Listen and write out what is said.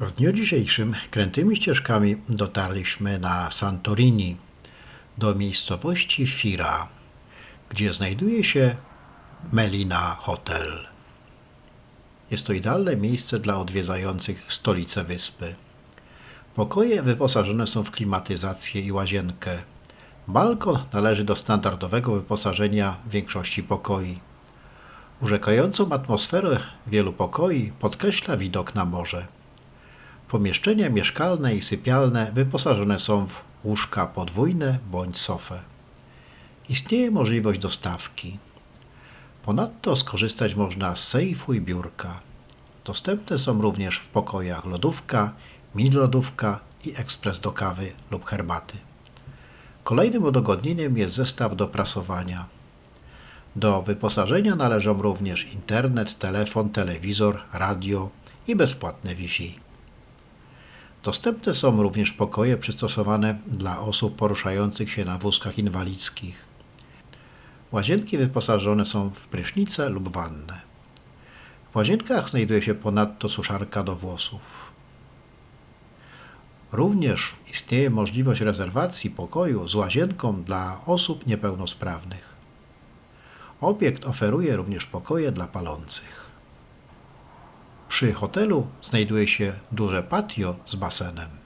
W dniu dzisiejszym krętymi ścieżkami dotarliśmy na Santorini, do miejscowości Fira, gdzie znajduje się Melina Hotel. Jest to idealne miejsce dla odwiedzających stolicę wyspy. Pokoje wyposażone są w klimatyzację i łazienkę. Balkon należy do standardowego wyposażenia większości pokoi. Urzekającą atmosferę wielu pokoi podkreśla widok na morze. Pomieszczenia mieszkalne i sypialne wyposażone są w łóżka podwójne bądź sofę. Istnieje możliwość dostawki. Ponadto skorzystać można z sejfu i biurka. Dostępne są również w pokojach lodówka, mini lodówka i ekspres do kawy lub herbaty. Kolejnym udogodnieniem jest zestaw do prasowania. Do wyposażenia należą również internet, telefon, telewizor, radio i bezpłatne Wi-Fi. Dostępne są również pokoje przystosowane dla osób poruszających się na wózkach inwalidzkich. Łazienki wyposażone są w prysznice lub wannę. W łazienkach znajduje się ponadto suszarka do włosów. Również istnieje możliwość rezerwacji pokoju z łazienką dla osób niepełnosprawnych. Obiekt oferuje również pokoje dla palących. Przy hotelu znajduje się duże patio z basenem.